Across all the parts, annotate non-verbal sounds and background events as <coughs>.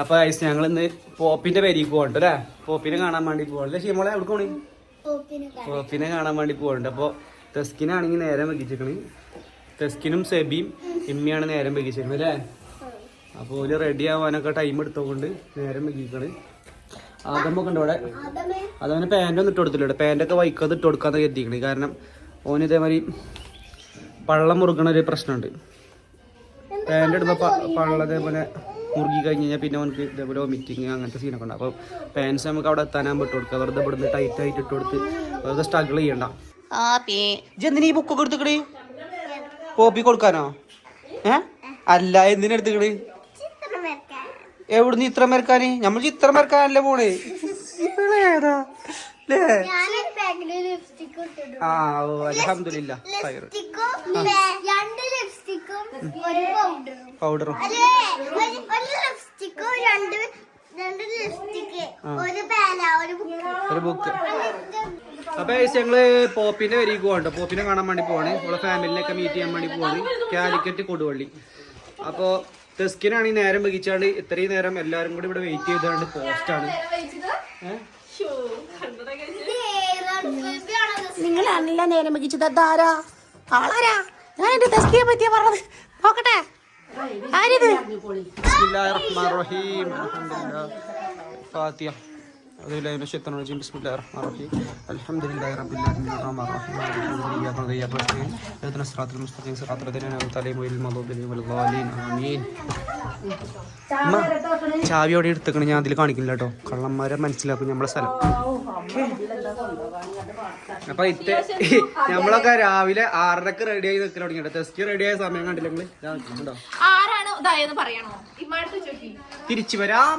അപ്പൊ ഐസ് ഞങ്ങൾ ഇന്ന് പോപ്പിന്റെ പേരിക്ക് പോകണ്ട അല്ലേ? പോപ്പിനെ കാണാൻ വേണ്ടി പോകണ്ടല്ലേ? ഷീമോളെ എവിടെ പോണി? പോപ്പിനെ കാണാൻ. വേണ്ടി പോകണ്ട. അപ്പൊ തെസ്കിനാണെങ്കിൽ നേരം വെക്കിച്ചേക്കണ് തെസ്കിനും സെബിയും ഇമ്മിയാണ് നേരം വെക്കിച്ചിരിക്കണത് അല്ലേ? അപ്പോൾ ഓൽ റെഡി ആവാനൊക്കെ ടൈം എടുത്തോണ്ട് നേരം വെക്കിക്കണ് ആദമൊക്കെ ഉണ്ട് ഇവിടെ അതവന് പാന്റൊന്നും ഇട്ട് കൊടുത്തില്ല പാന്റൊക്കെ വൈക്കത് ഇട്ട് കൊടുക്കാന്ന് കരുതിക്കണ്. കാരണം ഓന് ഇതേമാതിരി പള്ളം മുറുക്കണ ഒരു പ്രശ്നമുണ്ട്. പാന്റ് ഇടുമ്പോൾ പള്ള ഇതേപോലെ മുറുകി കഴിഞ്ഞ് കഴിഞ്ഞാൽ പിന്നെ അവനക്ക് ഇതേപോലെ വോമിറ്റിങ് അങ്ങനത്തെ സീനൊക്കെ ഉണ്ട്. അപ്പോൾ പാൻസ് നമുക്ക് അവിടെ എത്താനാകുമ്പോൾ പറ്റും കൊടുക്കുക. വെറുതെ ഇവിടുന്ന് ടൈറ്റ് ആയിട്ട് ഇട്ട് കൊടുത്ത് വെറുതെ സ്ട്രഗിൾ ചെയ്യണ്ട. എന്തിനാ ഈ ബുക്കൊക്കെ എടുത്തുക്കണേ? കോപ്പി കൊടുക്കാനോ? ഏ? അല്ല എന്തിനാ എടുത്തുക്കണേ? എവിടുന്ന് ഇത്ര വരക്കാന് നമ്മൾ ചിത്രം വരക്കാനല്ലേ പോണേ? ഏതാ? ല്ലേ? ആ ഓ അലഹമില്ല ലിപ്സ്റ്റിക്കും രണ്ട് ലിപ്സ്റ്റിക്കും ഒരു പൗഡറും പൗഡറും ഒരു ഒരു ലിപ്സ്റ്റിക്കും രണ്ട് രണ്ട് ലിപ്സ്റ്റിക്ക് ഒരു പേന ഒരു ബുക്ക് ഒരു ബുക്ക് അപ്പൊ ഞങ്ങൾ പോപ്പിന്റെ വരിക പോകണ്ട പോപ്പിനെ കാണാൻ വേണ്ടി പോവാണ്. നമ്മളെ ഫാമിലിനൊക്കെ മീറ്റ് ചെയ്യാൻ വേണ്ടി പോവാണ്. കാലിക്കറ്റ് കൊടുവള്ളി. അപ്പോ ഈ നേരം വഹിച്ചാണ്ട് ഇത്രയും നേരം എല്ലാരും കൂടി ഇവിടെ വെയിറ്റ് ചെയ്താണ്ട് പോസ്റ്റാണ് നിങ്ങളല്ല നേരം വഹിച്ചത് അതാരാ ആളാരാ ഞാൻ എന്റെ തെസ്കിയെ പറ്റിയാ പറഞ്ഞത് നോക്കട്ടെ ആരിത് റഹീം ഫാത്തിയ أعوذ بالله من الشيطان الرجيم بسم الله الرحمن الرحيم الحمد لله رب العالمين الرحمن الرحيم مالك يوم الدين إياك نعبد وإياك نستعين اهدنا الصراط المستقيم صراط الذين أنعمت عليهم غير المغضوب عليهم ولا الضالين آمين അമ്മ ചാവി അവിടെ എടുത്തേക്കണ ഞാൻ അതിൽ കാണിക്കില്ല കേട്ടോ കള്ളന്മാരെ മനസ്സിലാക്കും നമ്മളെ സ്ഥലം അപ്പൊ ഇത്ത നമ്മളൊക്കെ രാവിലെ ആറരക്ക് റെഡി ആയി നിൽക്കാൻ തുടങ്ങിയിട്ട് ടെസ്റ്റ് റെഡി ആയ സമയം കണ്ടില്ല നിങ്ങൾ? ഇതാ നിൽക്കുന്നുണ്ടോ? ആരാണ് ഇതായെന്ന് പറയണോ? തിരിച്ചു വരാം.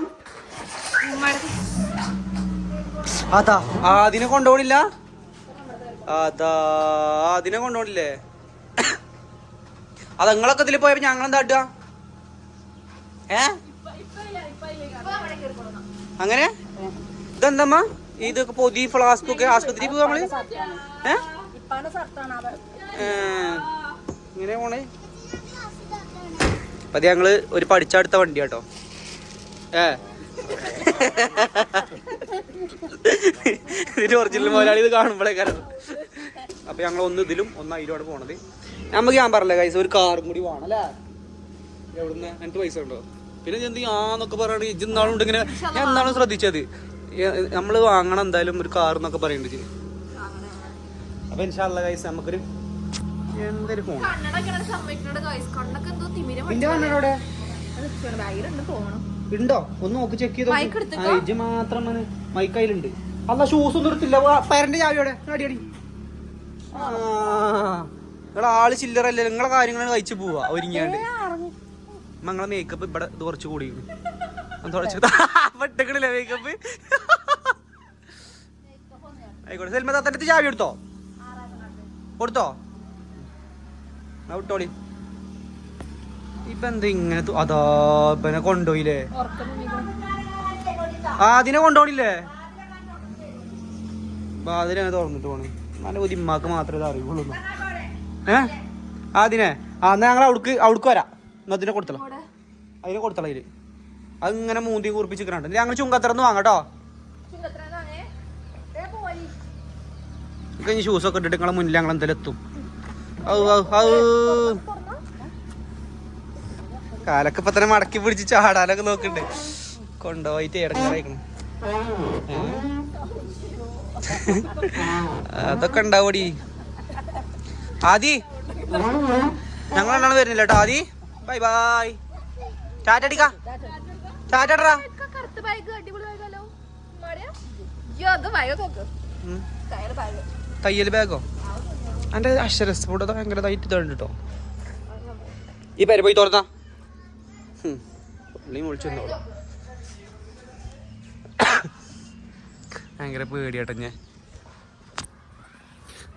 അതാ അതിനെ കൊണ്ടുപോണില്ല അതാ അതിനെ കൊണ്ടുപോണില്ലേ അത് നിങ്ങളൊക്കെ ഇതിൽ പോയപ്പോ ഞങ്ങൾ എന്താ ഇടുക? ഏ? അങ്ങനെ? ഇതെന്തമ്മ ഇതൊക്കെ പൊതി ഫ്ലാസ്ക് ഒക്കെ ആസ്പത്രി പോവാ നമ്മൾ? ഇങ്ങനെ പോണേ? അപ്പൊ അത് ഞങ്ങൾ ഒരു പഠിച്ചെടുത്ത വണ്ടി കേട്ടോ. ഏ. ഇതിന്റെ ഒറിജിനൽ മുതലാളി ഇത് കാണുമ്പോഴേ കാരണം അപ്പൊ ഞങ്ങൾ ഒന്ന് ഇതിലും ഒന്ന് അതിലോടെ പോണത്. നമുക്ക് ഞാൻ പറഞ്ഞില്ല കൈസ ഒരു കാറും കൂടി വേണം അല്ലേ? എവിടുന്ന്? എനിക്ക് പൈസ ഉണ്ടോ? പിന്നെ എന്ത് ആന്നൊക്കെ പറയണത്? ഇജ്ജ് ഇന്നാളുണ്ട് ഇങ്ങനെ ഞാൻ എന്നാളും ശ്രദ്ധിച്ചത്. നമ്മൾ വാങ്ങണം എന്തായാലും ഒരു കാർ എന്നൊക്കെ പറയുന്നുണ്ട്. അപ്പൊ ഇൻഷാള്ള കൈസ് നമുക്കൊരു എന്തൊരു ഫോൺ ഉണ്ടോ? ഒന്ന് നോക്കി ചെക്ക് ചെയ്തോ. ഇജ്ജ് മാത്രം മൈക്ക് അതിലുണ്ട് അല്ല ഷൂസ് ഒന്നും എടുത്തില്ല. പേരന്റെ ചാവിയോടെ അടി അടി. ആ നിങ്ങളെ ആൾ ചില്ലറല്ലേ നിങ്ങളെ കാര്യങ്ങളാണ് കഴിച്ചു പോവാ ഒരുങ്ങിയാണ്ട്. നിങ്ങളെ മേക്കപ്പ് ഇവിടെ കുറച്ച് കുറച്ച് കൂടി പെട്ടക്കണില്ലേ മേക്കപ്പ് ആയിക്കോട്ടെ. സെൽമ താത്തന്റെ ചാവി എടുത്തോ കൊടുത്തോ? വിട്ടോളി. ഇപ്പൊ എന്താ ഇങ്ങനെ അതാ ഇപ്പനെ കൊണ്ടുപോയില്ലേ ആ അതിനെ കൊണ്ടുപോണില്ലേ അതിനെ തുറന്നിട്ട് പോണേ. നല്ല ബുദ്ധിമാക്ക് മാത്രമേ ഇത് അറിയുള്ളൂ ഏ? അതിനെ ആ എന്നാ ഞങ്ങൾ അവിടേക്ക് അവിടേക്ക് വരാം. എന്നാ അതിനെ കൊടുത്തള. അതിനെ കൊടുത്തള അത് ഇങ്ങനെ മൂന്തി കൂർപ്പിച്ച് നിൽക്കണുണ്ട് ഞങ്ങൾ ചുങ്കത്തറന്ന് വാങ്ങട്ടോ കഴിഞ്ഞ് ഷൂസൊക്കെ ഇട്ടിട്ട് നിങ്ങളെ മുന്നിൽ ഞങ്ങൾ എന്തായാലും എത്തും. കാലൊക്കെ ഇപ്പൊ തന്നെ മടക്കി പിടിച്ച് ചാടാനൊക്കെ നോക്കണ്ട്. കൊണ്ടുപോയിട്ട് ഇടങ്ങാറായിക്കണം. അതൊക്കെ ഉണ്ടാവടി. ആദി. ഞങ്ങൾ രണ്ടാളും വരുന്നില്ല കേട്ടോ ആദി. Bye bye. ടാറ്റടിക്കാ ടാറ്റടാ. കറുത്ത ബാഗ് അടിപൊളി ബാഗല്ലോ അയ്യോ അത് ബാഗ് നോക്ക്. കയറ് ബാഗ് തയ്യൽ ബാഗോ എന്റെ അക്ഷരസ് ഫുഡ് ഭയങ്കര ഇതുണ്ട് കേട്ടോ ഈ പേര് പോയി തുറന്നാ. വിളിച്ചു വന്നോളൂ. ഭയങ്കര പേടിയാട്ടോ ഞാൻ.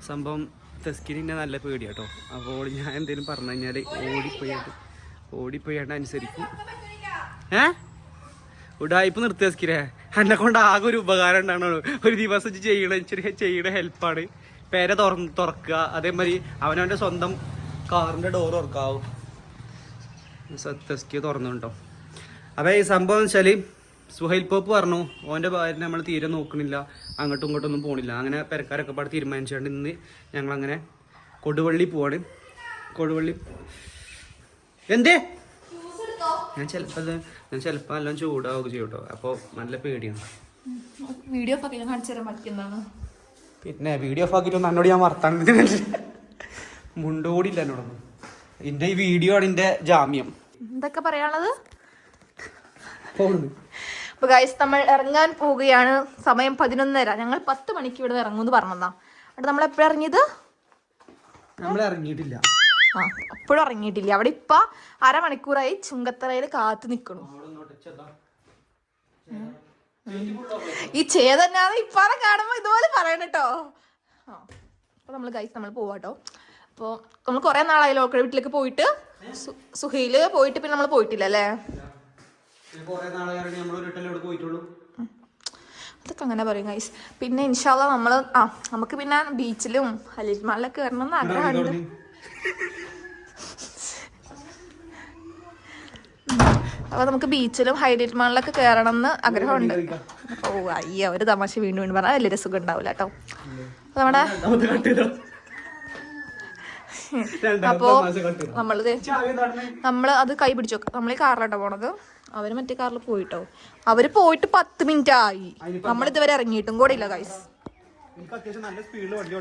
സംഭവം തെസ്കിനെ നല്ല പേടിയാട്ടോ. അപ്പോൾ ഞാൻ എന്തേലും പറഞ്ഞു കഴിഞ്ഞാൽ ഓടിപ്പോയി ഓടിപ്പോയി അനുസരിക്കും. ഏ? ഉടായ്പ നിർത്തി തെസ്കിരെ എന്നെ കൊണ്ട് ആകെ ഒരു ഉപകാരം ഉണ്ടാകണോ ഒരു ദിവസം ചെയ്യണം ചെയ്യണ ഹെൽപ്പാണ്. പേരെ തുറ തുറക്കുക. അതേമാതിരി അവനവന്റെ സ്വന്തം കാറിന്റെ ഡോർ തുറക്കാവും. സത്യസ്കി തുറന്നു കേട്ടോ അപ്പോൾ ഈ സംഭവം വെച്ചാൽ സുഹൈൽ പോപ്പ് പറഞ്ഞു ഓന്റെ ഭാര്യ നമ്മൾ തീരെ നോക്കണില്ല. അങ്ങോട്ടും ഇങ്ങോട്ടും ഒന്നും പോണില്ല. അങ്ങനെ പെരക്കാരൊക്കെ പാട് തീരുമാനിച്ചുകൊണ്ട് ഇന്ന് ഞങ്ങളങ്ങനെ കൊടുവള്ളി പോവാണ്. കൊടുവള്ളി എന്തേ? ഞാൻ ചിലപ്പോൾ ഞാൻ ചിലപ്പോൾ എല്ലാം ചൂടാവുക ചെയ്യും കേട്ടോ. അപ്പോൾ നല്ല പേടിയാണ്. വീഡിയോ ഒക്കെ ഞാൻ കാണിച്ചു തരാൻ പറ്റുന്നതാണ് പിന്നെ വീഡിയോ ഓഫ് എന്നോട് ഞാൻ വർത്താനം മുണ്ടോടില്ല എന്നോടൊന്നും എന്റെ ഈ വീഡിയോ ആണ് എന്റെ ജാമ്യം. എന്തൊക്കെ പറയാനുള്ളത്? അപ്പോൾ അപ്പൊ ഗൈസ് നമ്മൾ ഇറങ്ങാൻ പോവുകയാണ്. സമയം പതിനൊന്നര. ഞങ്ങൾ പത്ത് മണിക്ക് ഇവിടെ ഇറങ്ങുമെന്ന് പറഞ്ഞതാ. അവിടെ നമ്മൾ എപ്പോഴും ഇറങ്ങിയത്? നമ്മൾ ഇറങ്ങിയിട്ടില്ല. ആ അപ്പോഴും ഇറങ്ങിയിട്ടില്ല അവിടെ ഇപ്പൊ അരമണിക്കൂറായി ചുങ്കത്തറയിൽ കാത്തു നിൽക്കണു ഈ ചേതന്നാണ് ഇപ്പാറെ കാണുമ്പോ ഇതുപോലെ പറയണം കേട്ടോ. ആ അപ്പൊ നമ്മൾ ഗൈസ് നമ്മൾ പോവാട്ടോ അപ്പോൾ നമ്മൾ കൊറേ നാളായി ലോക്കൽ വീട്ടിലേക്ക് പോയിട്ട് സു- പോയിട്ട് പിന്നെ നമ്മൾ പോയിട്ടില്ല അല്ലേ? അതൊക്കെ അങ്ങനെ പറയും ഗൈസ് പിന്നെ ഇൻഷാല്ല നമ്മൾ ആ നമുക്ക് പിന്നെ ബീച്ചിലും ഹലിമാളിലൊക്കെ വരണം എന്ന് ആഗ്രഹമുണ്ട്. അപ്പൊ നമുക്ക് ബീച്ചിലും ഹൈലൈറ്റ് മാളിലൊക്കെ കയറണം എന്ന് ആഗ്രഹമുണ്ട് ഓ അയ്യ ഒരു തമാശ വീണ്ടും വീണ്ടും പറഞ്ഞാൽ വലിയൊരു സുഖം ഉണ്ടാവില്ല കേട്ടോ നമ്മടെ നമ്മുടെ അപ്പോ നമ്മൾ ദേ- നമ്മൾ അത് കൈ പിടിച്ചു നമ്മൾ ഈ കാറിലാട്ടോ പോണത്. അവർ മറ്റേ കാറിൽ പോയിട്ടോ. അവർ പോയിട്ട് പത്ത് മിനിറ്റ് ആയി നമ്മൾ ഇതുവരെ ഇറങ്ങിയിട്ടും കൂടെ ഇല്ല ഗൈസ് എനിക്ക് അത്യാവശ്യം നല്ല സ്പീഡിൽ വണ്ടി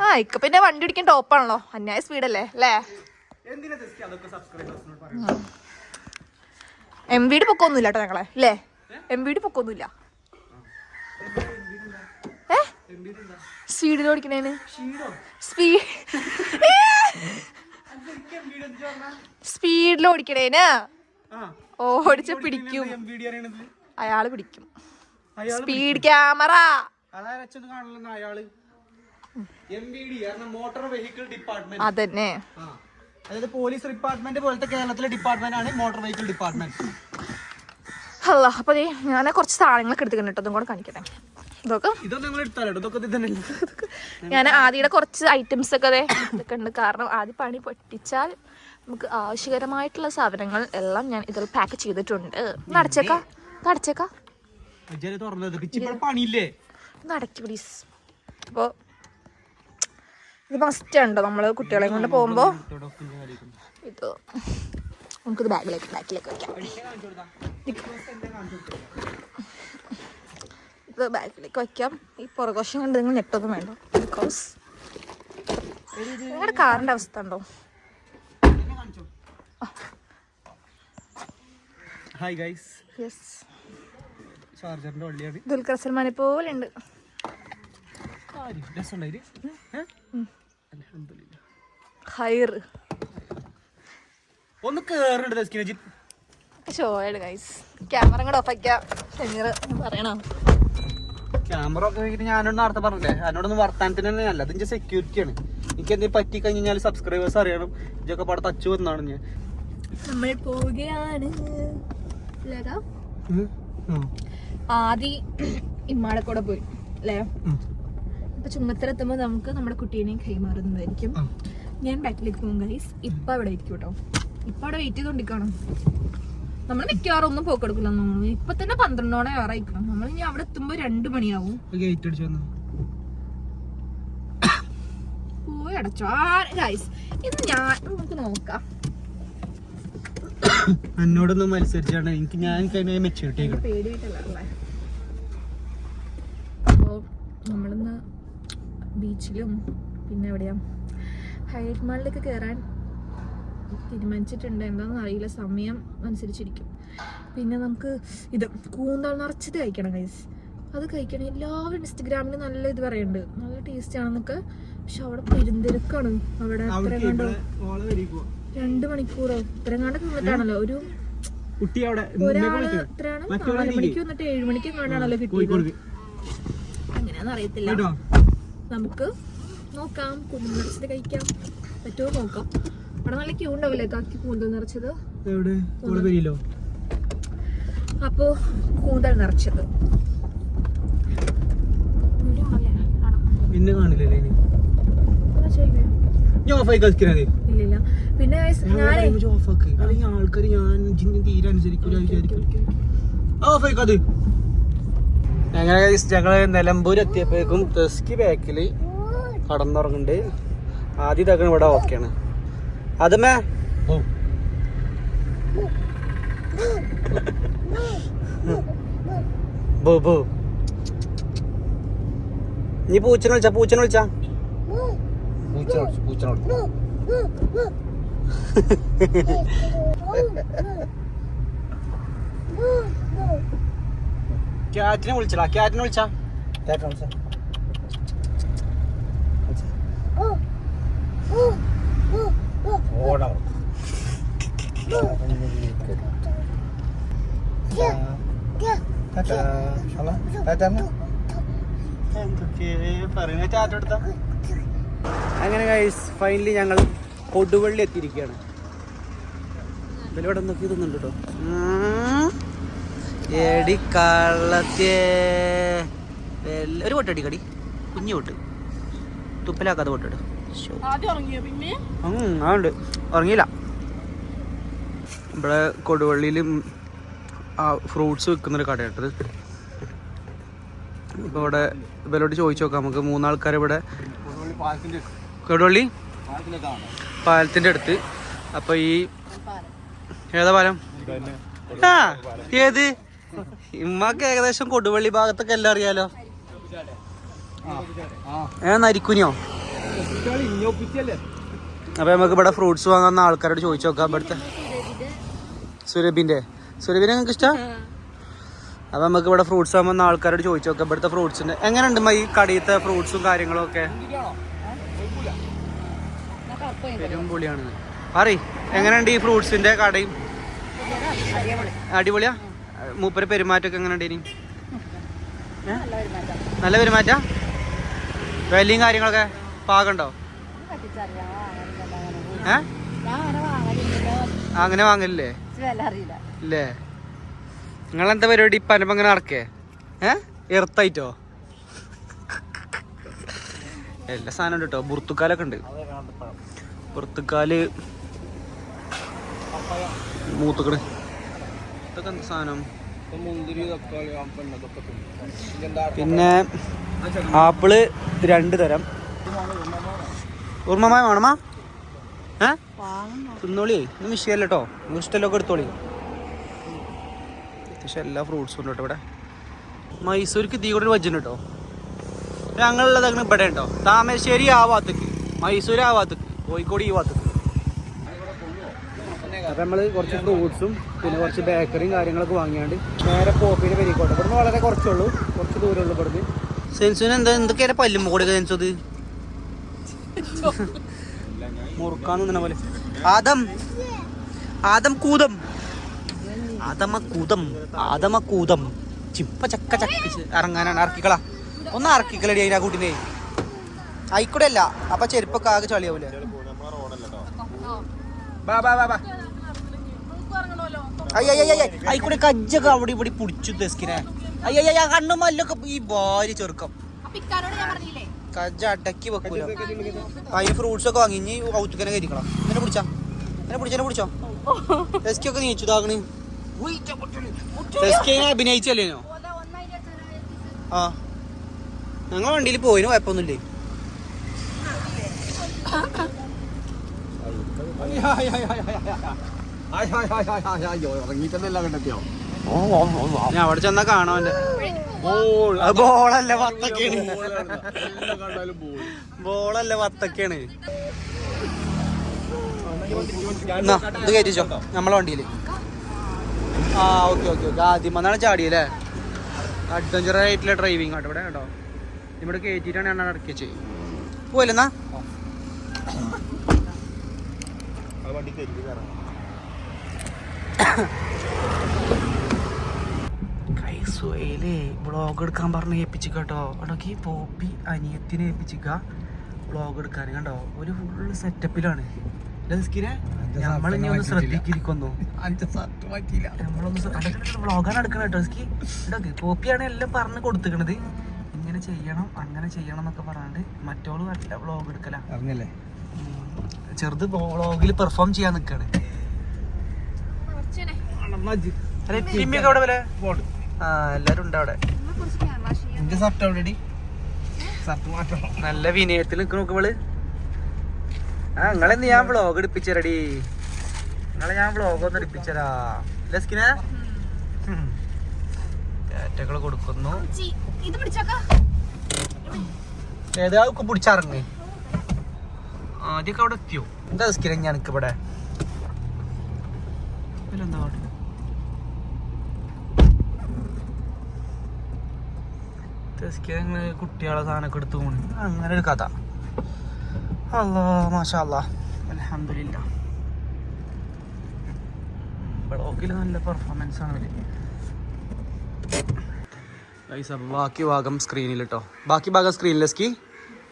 ആ ഇക്ക പിന്നെ വണ്ടി ഇടിക്കാൻ ടോപ്പാണല്ലോ അന്യായ സ്പീഡല്ലേ അല്ലേ? എം വീട് പൊക്കൊന്നുമില്ല കേട്ടോ ഞങ്ങളെ അല്ലേ എം വീട് പൊക്കൊന്നുമില്ല ഏ? സ്പീഡിൽ ഓടിക്കണേന് സ്പീഡ് സ്പീഡിൽ ഓടിക്കണേന്? ഓടിച്ച ഓടിച്ച് പിടിക്കും. അയാൾ പിടിക്കും. സ്പീഡ് ക്യാമറ അതന്നെ. അതായത് പോലീസ് ഡിപ്പാർട്ട്മെന്റ് പോലത്തെ കേരളത്തിലെ ഡിപ്പാർട്ട്മെന്റ് ആണ് മോട്ടോർ വെഹിക്കിൾ ഡിപ്പാർട്ട്മെന്റ് അല്ല അപ്പൊ ഞാൻ കുറച്ച് സാധനങ്ങളൊക്കെ എടുത്തിട്ടുണ്ട് കേട്ടോ. അതും കൂടെ കാണിക്കട്ടെ. ഞാൻ ആദ്യയുടെ കുറച്ച് ഐറ്റംസ് ഒക്കെ ദേ ഇതൊക്കെ ഉണ്ട് കാരണം ആദ്യ പണി പൊട്ടിച്ചാൽ നമുക്ക് ആവശ്യകരമായിട്ടുള്ള സാധനങ്ങൾ എല്ലാം ഞാൻ ഇതിൽ പാക്ക് ചെയ്തിട്ടുണ്ട്. അടച്ചേക്കാ. വിജയ തുറന്നത്. പണിയില്ലേ? ഒന്ന് അടക്കി പ്ലീസ് അപ്പോൾ ഇത് മസ്റ്റ് ഉണ്ടോ നമ്മൾ കുട്ടികളെ കൊണ്ട് പോകുമ്പോൾ ഇത് നമുക്കിത് ബാഗിലേക്ക് ബാക്കിലേക്ക് വെക്കാം. ഇത് ബാഗിലേക്ക് വെക്കാം. ഈ പുറകോശം കണ്ട് നിങ്ങൾ ഞെട്ടൊന്നും വേണ്ട. ബിക്കോസ് നിങ്ങളുടെ കാറിന്റെ അവസ്ഥ ഉണ്ടോ? ഹായ് ഗൈസ് യെസ് ചാർജറിന്റെ വള്ളിയാണ്. ദുൽഖർ സൽമാനെ പോലെ ഉണ്ട് ഹൈർ ഒന്ന് കേറുണ്ട് ദസ്കിനജി ഷോയാണ് ഗൈസ് ക്യാമറ കൂടെ ഓഫ് ആക്കിയാ. ഷമീർ പറയണോ? ക്യാമറ ഒക്കെ വെച്ചിട്ട് ഞാനോട് നേരത്തെ പറഞ്ഞില്ലേ? എന്നോടൊന്ന് വർത്താനത്തിന് അല്ല. അതിന്റെ സെക്യൂരിറ്റി ആണ്. എനിക്ക് എന്തെങ്കിലും പറ്റി കഴിഞ്ഞാൽ സബ്സ്ക്രൈബേഴ്സ് അറിയണം. ഇതൊക്കെ പാടെ തച്ചു വന്നാണ് ഞാൻ നമ്മൾ പോവുകയാണ്. ഇല്ലടാ? ആദി ഇമ്മാടെ കൂടെ പോയി അല്ലേ? ഇപ്പൊ ചുമത്തലെത്തുമ്പോ നമുക്ക് നമ്മുടെ കുട്ടീനെയും കൈമാറുന്നതായിരിക്കും. ഞാൻ ബാക്കിലേക്ക് പോകും ഗൈസ് ഇപ്പൊ അവിടെ ഇരിക്കും കേട്ടോ ഇപ്പൊ അവിടെ വെയിറ്റ് ചെയ്തോണ്ടിരിക്കണം. നമ്മൾ മിക്കവാറും ഒന്നും പോക്കെടുക്കില്ല തോന്നുന്നു. ഇപ്പൊ തന്നെ പന്ത്രണ്ടോടെ ആറായിക്കണം. നമ്മൾ ഇനി അവിടെ എത്തുമ്പോ രണ്ടു മണിയാവും. ഗേറ്റ് അടിച്ചു വന്നു? പോയി അടച്ചോ. ഗൈസ് ഇത് ഞാൻ നമുക്ക് നോക്കാം. <coughs> എന്നോടൊന്നും മത്സരിച്ചാണ്. എനിക്ക് ഞാൻ കഴിഞ്ഞ മെച്ചൂരിറ്റി പേടിയിട്ടല്ലേ അപ്പോൾ നമ്മളിന്ന് ബീച്ചിലും പിന്നെ എവിടെയാ? ഹൈറ്റ് മാളിലൊക്കെ കയറാൻ തീരുമാനിച്ചിട്ടുണ്ട്. എന്താണെന്ന് അറിയില്ല. സമയം അനുസരിച്ചിരിക്കും. പിന്നെ നമുക്ക് ഇത് കൂന്താൾ നിറച്ചത് കഴിക്കണം ഗൈസ് അത് കഴിക്കണം. എല്ലാവരും ഇൻസ്റ്റഗ്രാമിൽ നല്ല ഇത് പറയുന്നുണ്ട് നല്ല ടേസ്റ്റ് ആണെന്നൊക്കെ. പക്ഷെ അവിടെ പെരുന്തിരക്കാണ്. അവിടെ രണ്ടു രണ്ട് മണിക്കൂറോ? ഇത്രങ്ങാണ്ട് നിന്നിട്ടാണല്ലോ ഒരു ഒരാൾ എത്രയാണ്? നാല് മണിക്ക് വന്നിട്ട് ഏഴ് മണിക്ക് കണ്ടാണല്ലോ കിട്ടിയത് അങ്ങനെയാന്ന് അറിയത്തില്ല. നമുക്ക് നോക്കാം കൂന്തൽ നിറച്ചത് കഴിക്കാം. പറ്റുമോ നോക്കാം. അവിടെ നല്ല ക്യൂ ഉണ്ടാവില്ലേ? കാക്കി കൂന്തൽ നിറച്ചത്. അപ്പോ കൂന്തൽ നിറച്ചത്? പിന്നെ. ഞാൻ ഓഫായി കളിക്കുന്നത് ഇല്ലില്ല ഓഫാക്ക് അല്ലെങ്കിൽ ആൾക്കാർ ഞാൻ തീരെ അനുസരിക്കില്ല വിചാരിക്കും. ഞങ്ങൾ ഞങ്ങൾ നിലമ്പൂർ എത്തിയപ്പോഴേക്കും തെസ്കി ബാക്കിൽ കടന്നുറങ്ങുന്നുണ്ട് ആദ്യം ഇതാക്കണ ഇവിടെ ഓക്കെയാണ് അതുമേ നീ പൂച്ചനെ വിളിച്ച പൂച്ചനെ വിളിച്ചാ. <laughs> ക്യാറ്റിനെ വിളിച്ചടാ. ക്യാറ്റിനെ വിളിച്ചാ. അങ്ങനെ ഗൈസ് ഫൈനലി ഞങ്ങൾ കൊടുവള്ളി എത്തിയിരിക്കുകയാണ്. ഇവിടെ നോക്കി ഇതൊന്നുണ്ട് കേട്ടോ എടി കള്ളത്തേ. ഒരു പൊട്ടടി കടി കുഞ്ഞു പൊട്ട്. തുപ്പലാക്കാതെ പൊട്ടിട് ആദ്യം ഉറങ്ങിയോ പിന്നെ? അതുണ്ട്. ഉറങ്ങിയില്ല. ഇവിടെ കൊടുവള്ളിയിൽ ഫ്രൂട്ട്സ് വിൽക്കുന്നൊരു കടയാട്ടത് ഇപ്പോൾ ഇവിടെ ഇവരോട് ചോദിച്ചു നോക്കാം. നമുക്ക് മൂന്നാൾക്കാർ ഇവിടെ കൊടുവള്ളി പാലത്തിന്റെ അടുത്ത്. അപ്പോൾ ഈ ഏതാ പാലം? ആ ഏത്? ഇമ്മക്ക് ഏകദേശം കൊടുവള്ളി ഭാഗത്തൊക്കെ എല്ലാം അറിയാലോ? ഏ നരിക്കുനിയോ? അപ്പൊ നമുക്ക് ഇവിടെ ഫ്രൂട്ട്സ് വാങ്ങാൻ ആൾക്കാരോട് ചോദിച്ചു നോക്കാം ഇവിടുത്തെ സുരഭിന്റെ. സുരഭിനെ നിങ്ങൾക്ക് ഇഷ്ടം? അപ്പൊ നമുക്ക് ഇവിടെ ഫ്രൂട്ട്സ് വാങ്ങുന്ന ആൾക്കാരോട് ചോദിച്ചു നോക്കാം ഇവിടുത്തെ ഫ്രൂട്ട്സിന്റെ എങ്ങനെയുണ്ട് ഈ കടിയത്തെ ഫ്രൂട്ട്സും കാര്യങ്ങളും ഒക്കെ പെരും പൊളിയാണ്. അറി എങ്ങനെയുണ്ട് ഈ ഫ്രൂട്ട്സിന്റെ കടയും? അടിപൊളിയാ? മൂപ്പര് പെരുമാറ്റമൊക്കെ എങ്ങനെ ഇനി? ഏ? നല്ല പെരുമാറ്റ? വിലയും കാര്യങ്ങളൊക്കെ പാകണ്ടോ? ഏ? അങ്ങനെ വാങ്ങലില്ലേ. ഇല്ലേ? നിങ്ങളെന്താ പരിപാടി? പനപ്പം ഇങ്ങനെ നടക്കേ? ഏ? എർത്തായിട്ടോ? എല്ലാ സാധനം ഉണ്ട് കേട്ടോ ബുർത്തുക്കാലൊക്കെ ഉണ്ട്. ബുർത്തുക്കാൽ മൂത്തുക്കൾ ഇതൊക്കെ എന്താ സാധനം? പിന്നെ ആപ്പിൾ രണ്ട് തരം. ഓർമ്മമായ വേണമാ ഏ? തിന്നോളി. ഇന്ന് വിഷയമല്ല കേട്ടോ നിങ്ങൾ ഇഷ്ടമല്ലൊക്കെ എടുത്തോളി. അത്യാവശ്യം എല്ലാ ഫ്രൂട്ട്സും ഉണ്ട് കേട്ടോ ഇവിടെ. മൈസൂർക്ക് തീ കൂടെ വജ്ജുണ്ട് കേട്ടോ ഞങ്ങളുള്ളത് അങ്ങനെ ഇവിടെ ഉണ്ടോ താമരശ്ശേരി ആ ഭാഗത്തേക്ക്. മൈസൂർ ആ ഭാഗത്തേക്ക്. കോഴിക്കോട് ഈ ഭാഗത്തേക്ക്. അപ്പം നമ്മൾ കുറച്ച് ഫ്രൂട്ട്സും പിന്നെ കുറച്ച് ബേക്കറിയും കാര്യങ്ങളൊക്കെ വാങ്ങിയാണ്ട് നേരെ പോപ്പിന് പെരിക്കോട്ടെ. ഇവിടുന്ന് വളരെ കുറച്ചുള്ളൂ. കുറച്ച് ദൂരമുള്ളൂ ഇവിടുന്ന്. സെൻസുവിന് എന്താ എന്തൊക്കെയാണ് പല്ലും കൂടെ സെൻസത് മുറുക്കാന്ന് പോലെ. ആദം. ആദം കൂതം. ആദമ കൂതം. ആദമ കൂതം. ചിപ്പ ചക്ക ചക്ക ഇറങ്ങാനാണ്. ഇറക്കിക്കളാ ഒന്ന് ഇറക്കിക്കളടി അതിനാ കൂട്ടിനെ. ആയിക്കൂടെ അല്ല. അപ്പൊ ചെരുപ്പൊക്കെ ആകെ ചളിയാവൂലേ? ബാ ബാ ബാ ബാ. ആയിക്കൂടെ കജ്ജൊക്കെ അവിടെ ഇവിടെ പിടിച്ചു തെസ്കിനെ അയ്യയ്യ കണ്ണുമല്ലൊക്കെ ഈ ഭാര്യ ചെറുക്കം കജ്ജ അടക്കി വെക്കൂല അതിന് ഫ്രൂട്ട്സ് ഒക്കെ വാങ്ങി ഇനി ഔത്തുക്കനെ കയറ്റിക്കണം എന്നെ പിടിച്ചാ എന്നെ പിടിച്ചോ എന്നെ പിടിച്ചോ ടെസ്കി ഒക്കെ നീച്ചു താകണ് ടെസ്കി അഭിനയിച്ചല്ലേനോ ആ ഞങ്ങൾ വണ്ടിയിൽ പോയിന് കുഴപ്പമൊന്നുമില്ലേ ഞാൻ അവിടെ ചെന്നാ അവന്റെ അത് ബോളല്ല വത്തക്കാണ് ബോളല്ല വത്തക്കാണ് ഇത് കയറ്റിച്ചോ? നമ്മളെ വണ്ടിയിൽ. ആ ഓക്കെ ഓക്കെ ഓക്കെ. ആദ്യം വന്നാണ് ചാടിയല്ലേ? അഡ്വഞ്ചർ ആയിട്ടുള്ള ഡ്രൈവിംഗ് ആട്ടോ ഇവിടെ കേട്ടോ. ഇവിടെ കയറ്റിയിട്ടാണ് ഞാൻ ഇറക്കി ചെയ്യും പോയില്ലെന്നാ കൈസുവയിൽ വ്ളോഗ് എടുക്കാൻ പറഞ്ഞ് ഏൽപ്പിച്ചു കേട്ടോ. പോപ്പി അനിയത്തിനെ ഏൽപ്പിച്ചിക്ക വ്ളോഗ് എടുക്കാൻ. കണ്ടോ? ഒരു ഫുള്ള് സെറ്റപ്പിലാണ് നമ്മളിനി ഒന്ന് ശ്രദ്ധിച്ചിരിക്കുന്നു നമ്മളൊന്ന് വ്ളോഗാണ് എടുക്കണ കേട്ടോ സ്കി ഇടയ്ക്ക് പോപ്പിയാണ് എല്ലാം പറഞ്ഞു കൊടുത്തിക്കണത്. ഇങ്ങനെ ചെയ്യണം അങ്ങനെ ചെയ്യണം എന്നൊക്കെ പറഞ്ഞാണ്ട് മറ്റോൾ വല്ല വ്ളോഗ് എടുക്കല. ചെറുത് വ്ളോഗിൽ പെർഫോം ചെയ്യാൻ നിക്കാണ് പിമ്മിയൊക്കെ അവിടെ വരെ ആ എല്ലാരും ഉണ്ട് അവിടെ. നല്ല വിനയത്തിൽ നോക്കുമ്പോൾ ആ നിങ്ങളെന്ന് ഞാൻ വ്ളോഗ് എടുപ്പിച്ചരടി നിങ്ങളെ ഞാൻ വ്ളോഗ് ഒന്ന് എടുപ്പിച്ചരാ ലസ്കിന കൊടുക്കുന്നു. ഇത് പിടിച്ചോക്കാ. ഏതാ ഒക്കെ പിടിച്ചിറങ്ങി? ആദ്യമൊക്കെ അവിടെ എത്തിയോ? എന്താ ലസ്കിന ഞാൻ ഇവിടെ? ഇതിലെന്താ ഇങ്ങനെ കുട്ടികളെ സാധനമൊക്കെ എടുത്തു പോണു അങ്ങനെ ഒരു കഥ. അല്ലാ മാഷാ അല്ലാ അലഹമില്ല ബ്ലോക്കിൽ നല്ല പെർഫോമൻസ് ആണ് ഗൈസ് അപ്പോൾ അപ്പൊ ബാക്കി ഭാഗം സ്ക്രീനിൽ കേട്ടോ ബാക്കി ഭാഗം സ്ക്രീനിൽ സ്കി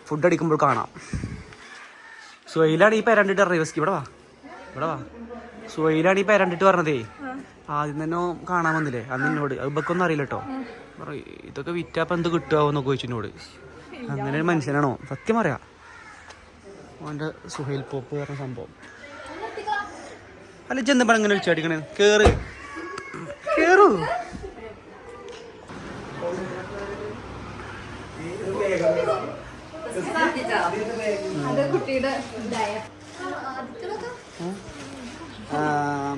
ഫുഡ് അടിക്കുമ്പോൾ കാണാം. സുഹൈലാണ് ഈ പേരണ്ടിട്ട് അറിയുക സ്കി. ഇവിടെ വാ. ഇവിടെ വാ. സുഹൈലാണ് ഈ പേരണ്ടിട്ട് പറഞ്ഞതേ. ആദ്യം തന്നെ കാണാൻ വന്നില്ലേ? അന്ന് എന്നോട് അത് ബക്കൊന്നും അറിയില്ല കേട്ടോ ഇതൊക്കെ വിറ്റാപ്പം എന്ത് കിട്ടുമോ എന്നൊക്കെ ചോദിച്ചു അങ്ങനെ ഒരു മനുഷ്യനാണോ? സത്യം പറയാ. അവന്റെ സുഹൈൽ പോപ്പ് പറഞ്ഞ സംഭവം. അല്ല ചെന്നപ്പോൾ അങ്ങനെ വിളിച്ചടിക്കണേ കേറ്. കേറൂ.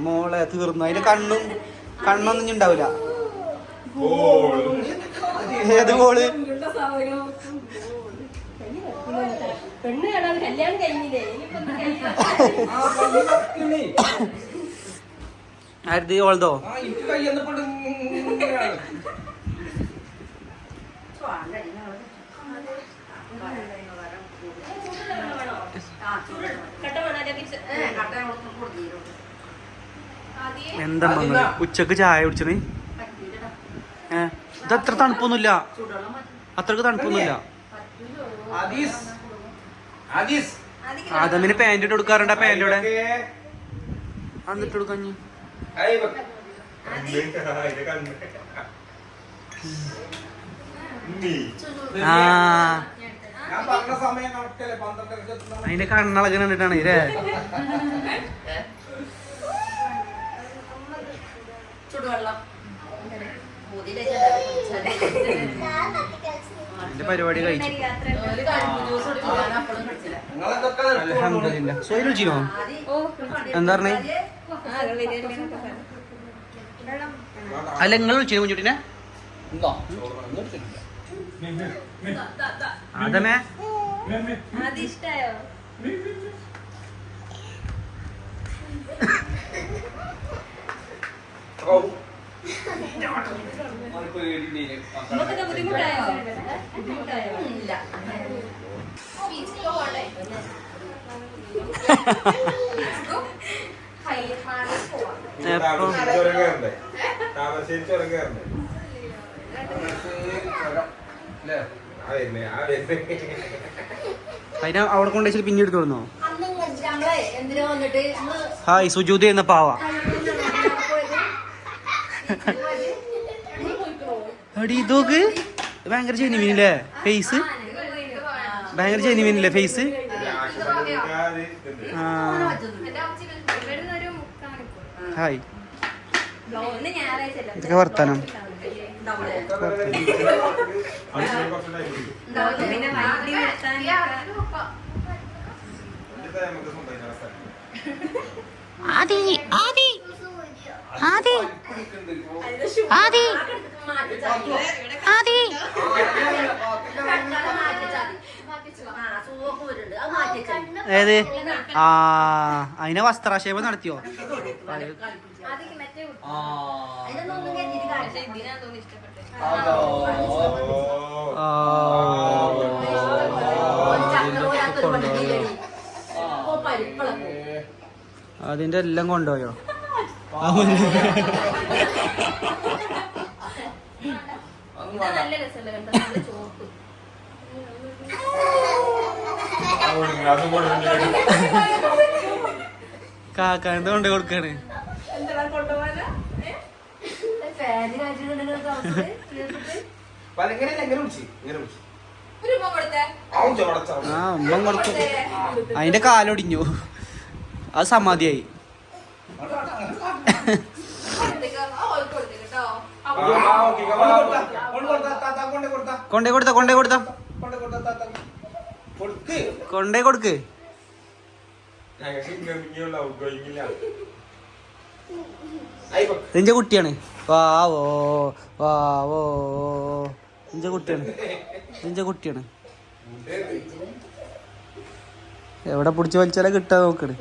മോളെ തീർന്നു. അതിന്റെ കണ്ണും കണ്ണൊന്നും ഉണ്ടാവില്ല ഏത് ഗോൾ? പെണ്ണ് കാണാൻ കല്യാണം കഴിഞ്ഞില്ലേ? ഓൾതോ എന്താ? ഉച്ചയ്ക്ക് ചായ കുടിച്ചത്? ഇത് അത്ര തണുപ്പൊന്നുമില്ല. അത്രയ്ക്ക് തണുപ്പൊന്നുമില്ല. ആദീസ്. ആദീസ്. ആദമിന് പാന്റ് ഇട്ട് കൊടുക്കാറുണ്ട്? ആ. പാന്റ് ഇവിടെ അന്നിട്ട് കൊടുക്കഞ്ഞി അതിന്റെ കണ്ണളകൻ കണ്ടിട്ടാണ് ഇല്ലേ? എന്റെ പരിപാടി കഴിച്ചു. സോയിൽ എന്താ പറഞ്ഞേ? അല്ല നിങ്ങൾ വിളിച്ചിനോ കുഞ്ഞുട്ടിനെ? അതമേ അതിഷ്ടായോ നമുക്കൊക്കെ ബുദ്ധിമുട്ടായോ? ബുദ്ധിമുട്ടായോ? ഇല്ല. അതിനെ അവിടെ കൊണ്ടുവച്ചിട്ട് പിന്നെ എടുത്തു ഹായ് സുജൂതി എന്ന പാവ. എടി ഇതോക്ക് ഭയങ്കര ജെനുവിനില്ലേ ഫേസ് ഭയങ്കര ജെനുവിനില്ലേ ഫേസ് ഹായ് ഇതൊക്കെ വർത്താനം. ആദി ആദി. ആദി. ആദി. ഏത്? ആ അതിനെ വസ്ത്രാക്ഷേപം നടത്തിയോ? ആ. അതിന്റെ എല്ലാം കൊണ്ടുപോയോ? നല്ല രസമല്ലേ കണ്ടോ? നല്ല ചോപ്പ് കാക്ക എന്താ കൊണ്ട് കൊടുക്കാണ് ആ ഉമ്മ കൊടുത്തു അതിന്റെ കാലൊടിഞ്ഞു അത് സമാധിയായി. കൊണ്ട് കൊടുത്താ, കൊണ്ട് കൊടുത്താ. കൊണ്ടേ. കൊടുക്ക്. നിന്റെ കുട്ടിയാണ് വാവോ വാവോ നിന്റെ കുട്ടിയാണ് നിന്റെ കുട്ടിയാണ് എവിടെ പിടിച്ച് വലിച്ചാലേ കിട്ടാ നോക്കണ്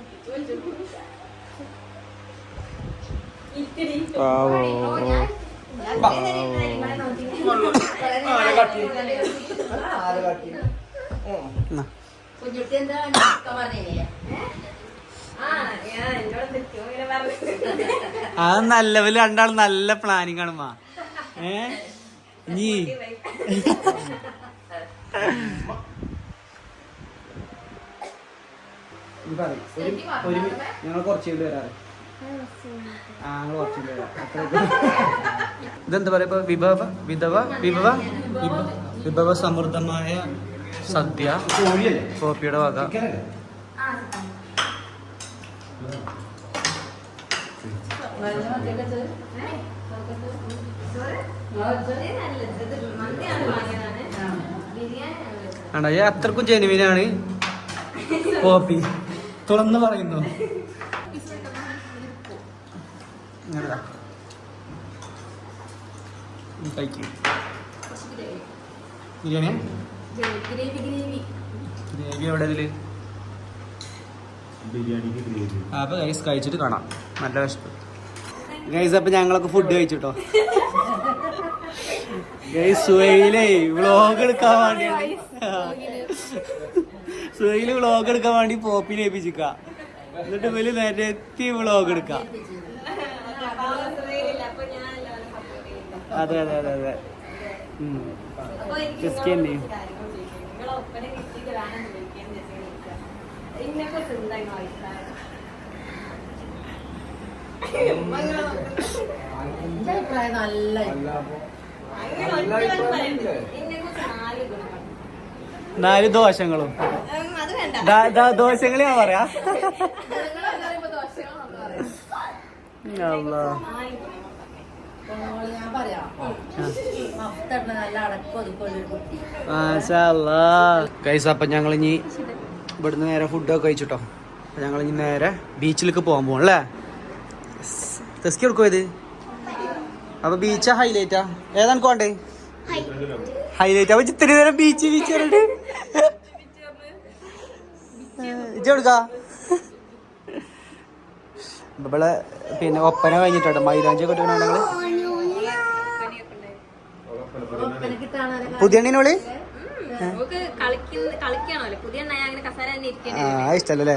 എന്നാ. അത് നല്ല ഇവർ രണ്ടാളും നല്ല പ്ലാനിങ് ആണ് മാ. ഏ? നീ? ഞങ്ങൾ കുറച്ച് വരാറ്. ഇതെന്താ പറയാ ഇപ്പൊ വിഭവ വിധവ വിഭവ? വിഭ- വിഭവ സമൃദ്ധമായ സദ്യ. കോപ്പിയുടെ വക. ആണോ? ഈ അത്രക്കും ജനുവിനാണ് കോപ്പി. തുറന്ന് പറയുന്നു. ഇത് കഴിക്ക്. ബിരിയാണിയാ? ഗ്രേവി എവിടെ ഇതിൽ? അപ്പൊ ഗൈസ് കഴിച്ചിട്ട് കാണാം. നല്ല വിശപ്പ്. ഗൈസ് അപ്പൊ ഞങ്ങളൊക്കെ ഫുഡ് കഴിച്ചിട്ടോ? ഗൈസ് സുഹൈലേ വ്ളോഗ് എടുക്കാൻ വേണ്ടി. സുഹൈൽ വ്ളോഗ് എടുക്കാൻ വേണ്ടി പോപ്പിനെ ഏൽപ്പിച്ചിക്ക. എന്നിട്ട് വലിയ നിരത്തി വ്ളോഗ് എടുക്കാം. അതെ അതെ അതെ അതെ. നാല് ദോഷങ്ങളും. ദാ- ഞാൻ ദോഷങ്ങൾ ഞാൻ പറയാ. അപ്പൊ ഞങ്ങൾ ഇനി ഇവിടുന്ന് നേരെ ഫുഡൊക്കെ കഴിച്ചിട്ടോ. അപ്പൊ ഞങ്ങൾ ഇനി നേരെ ബീച്ചിലേക്ക് പോകാൻ പോകണം അല്ലേ? തെസ്കി എടുക്കോ ഇത്? അപ്പൊ ബീച്ചാ ഹൈലൈറ്റാ ഏതാണ് കോണ്ടേ ഹൈലൈറ്റ് അപ്പൊ ഇത്തിരി നേരം ബീച്ച് ബീച്ച് പറഞ്ഞിട്ട് ഇജ്ജ് എടുക്കാ ഇവിടെ പിന്നെ ഒപ്പന കഴിഞ്ഞിട്ടുണ്ട്. മൈലാഞ്ചി ഒക്കെ ഇട്ടിട്ടുണ്ടോ നിങ്ങൾ പുതിയ എണ്ണീനോൾ നമുക്ക് കളിക്കുന്ന കളിക്കണല്ലോ പുതിയ എണ്ണ അങ്ങനെ കസാര തന്നെ ആ ഇരിക്കണേ ഇഷ്ടല്ലേ.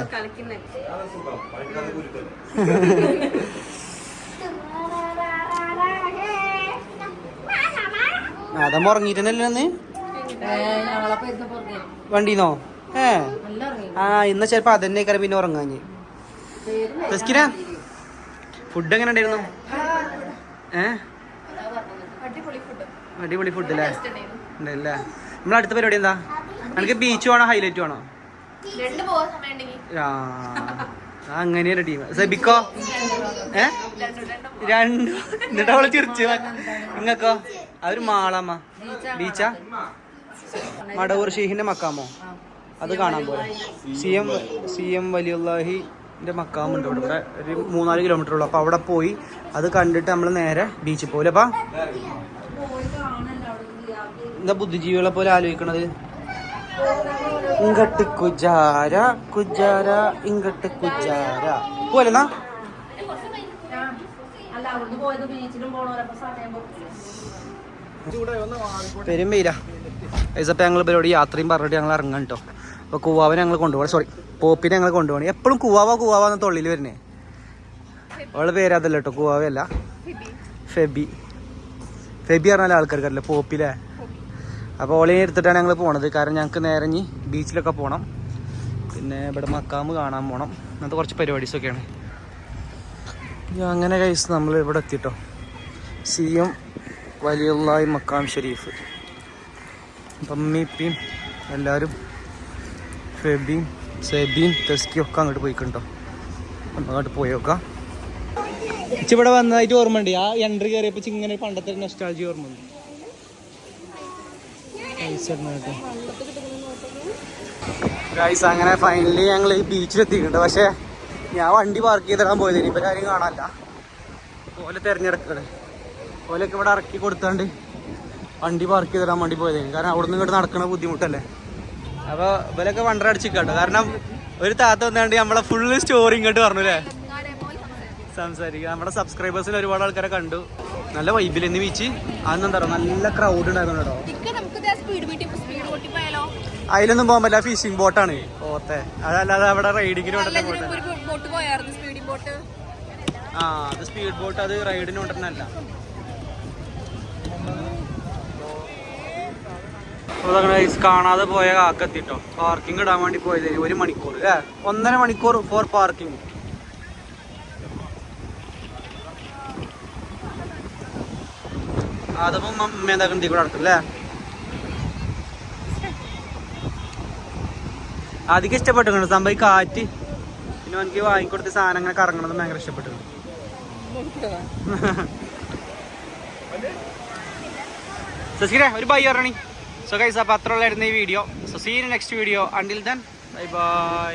അതമ്മ ഉറങ്ങിയിട്ടല്ലേ അന്ന്? വണ്ടിന്നോ? ഏ. ആ ഇന്ന ചിലപ്പോ അതന്നെ കയറി പിന്നെ ഉറങ്ങാഞ്ഞ്. തെസ്കിന ഫുഡ് എങ്ങനെ ഉണ്ടായിരുന്നു? ഏ? അടിപൊളി ഫുഡ് അല്ലേ ഉണ്ടല്ലേ? നമ്മളെ അടുത്ത പരിപാടി എന്താ? എനിക്ക് ബീച്ച് വേണോ ഹൈലൈറ്റ് വേണോ അങ്ങനെയാണ് ടീം സെബിക്കോ? ഏ? രണ്ടു. എന്നിട്ട് അവൾ ചിരിച്ചു നിങ്ങക്കോ അതൊരു മാളമ്മ. ബീച്ചാ? മടവൂർ ഷീഹിന്റെ മക്കാമോ? അത് കാണാൻ പോലെ സി എം സി എം വലിയുള്ളാഹിന്റെ മക്കാമുണ്ട് ഇവിടെ. ഇവിടെ ഒരു മൂന്നാൽ കിലോമീറ്റർ ഉള്ളു. അപ്പൊ അവിടെ പോയി അത് കണ്ടിട്ട് നമ്മൾ നേരെ ബീച്ചിൽ പോലെ അപ്പം? എന്താ ബുദ്ധിജീവികളെ പോലെ ആലോചിക്കണത്? ഇങ്ങട്ട് കുജാര കുജാര ഇങ്ങട്ട് കുജാര. പോലെന്നാ പെരും വെയിലാ. ഏസപ്പം ഞങ്ങൾ പരിപാടി യാത്രയും പറഞ്ഞിട്ട് ഞങ്ങൾ ഇറങ്ങാൻ കേട്ടോ അപ്പോൾ കൂവാവിനെ ഞങ്ങൾ കൊണ്ടുപോകാം സോറി പോപ്പിനെ ഞങ്ങൾ കൊണ്ടുപോകണം. എപ്പോഴും കുവാവ കുവാവ എന്ന തൊള്ളിൽ വരുന്നേ. അവളുടെ പേര് അതല്ല കേട്ടോ കുവാവയല്ല. ഫെബി. ഫെബി. പറഞ്ഞാൽ ആൾക്കാർക്കറിയില്ല പോപ്പിലെ. അപ്പോൾ ഓളിനെ എടുത്തിട്ടാണ് ഞങ്ങൾ പോണത്. കാരണം ഞങ്ങൾക്ക് നേരെ ഇനി ബീച്ചിലൊക്കെ പോകണം പിന്നെ ഇവിടെ മക്കാമ് കാണാൻ പോകണം അങ്ങനത്തെ കുറച്ച് പരിപാടീസൊക്കെയാണ്. അങ്ങനെ കഴിച്ച് നമ്മൾ ഇവിടെ എത്തിട്ടോ. സി എം വലിയുള്ളായി മക്കാം ഷെരീഫ്. അപ്പം അമ്മീപ്പിയും എല്ലാവരും ഫെബിയും സെബിയും തെസ്കിയൊക്കെ അങ്ങോട്ട് പോയിക്കുണ്ടോ അങ്ങോട്ട് പോയി ഇച്ചി ഇവിടെ വന്നതായിട്ട് ഓർമ്മ ഉണ്ട്? ആ എൻട്രി കയറിയപ്പോ ഇങ്ങനെ പണ്ടത്തെ നെസ്റ്റാളജി ഓർമ്മ ഉണ്ട്? അങ്ങനെ ഫൈനലി ഞങ്ങൾ ഈ ബീച്ചിൽ എത്തിയിട്ടുണ്ട്. പക്ഷെ ഞാൻ വണ്ടി പാർക്ക് ചെയ്തിടാൻ പോയത് ഇനിയിപ്പോ കാര്യം കാണാനല്ല. ഓലെ തിരഞ്ഞെടുക്കണേ ഓലൊക്കെ ഇവിടെ ഇറക്കി കൊടുത്താണ്ട് വണ്ടി പാർക്ക് ചെയ്തിടാൻ വേണ്ടി പോയത് കാരണം അവിടെ നിന്ന് ഇങ്ങോട്ട് നടക്കണ ബുദ്ധിമുട്ടല്ലേ? അപ്പൊ ഇവരൊക്കെ വണ്ടർ അടിച്ചിട്ടോ കാരണം ഒരു താത്ത വന്നാണ്ട് നമ്മളെ ഫുള്ള് സ്റ്റോറി ഇങ്ങോട്ട് പറഞ്ഞു അല്ലേ സംസാരിക്കുക നമ്മുടെ സബ്സ്ക്രൈബേഴ്സിൽ ഒരുപാട് ആൾക്കാരെ കണ്ടു. നല്ല വൈബിൽ എന്ന് ബീച്ച് പറയുക നല്ല ക്രൗഡ് ഉണ്ടായിരുന്നു കേട്ടോ. അതിലൊന്നും പോകാൻ പറ്റില്ല. ഫിഷിംഗ് ബോട്ടാണ് ഓത്തെ അതല്ലാതെ അവിടെ റൈഡിങ്ങിന് സ്പീഡിംഗ് ബോട്ട് ആ അത് സ്പീഡ് ബോട്ട് അത് റൈഡിന് കൊണ്ടുവരുന്നല്ല കാണാതെ പോയ കാക്കെത്തിട്ടോ. പാർക്കിംഗ് ഇടാൻ വേണ്ടി പോയത് ഒരു മണിക്കൂർ അല്ലേ ഒന്നര മണിക്കൂർ ഫോർ പാർക്കിംഗ് അതപ്പം മേന്താക്കണ്ടി കൂടെ നടക്കും അല്ലേ അധികം ഇഷ്ടപ്പെട്ടിട്ടുണ്ട്. സംഭവം കാറ്റ് പിന്നെ എനിക്ക് വാങ്ങിക്കൊടുത്ത സാധനം അങ്ങനെ കറങ്ങണത് ഭയങ്കര ഇഷ്ടപ്പെട്ടു ശശിരെ <laughs> ഒരു ബൈ പറഞ്ഞി. സോ ഗൈസ് അപ്പോൾ അത്ര ഈ video so see in next video until then bye bye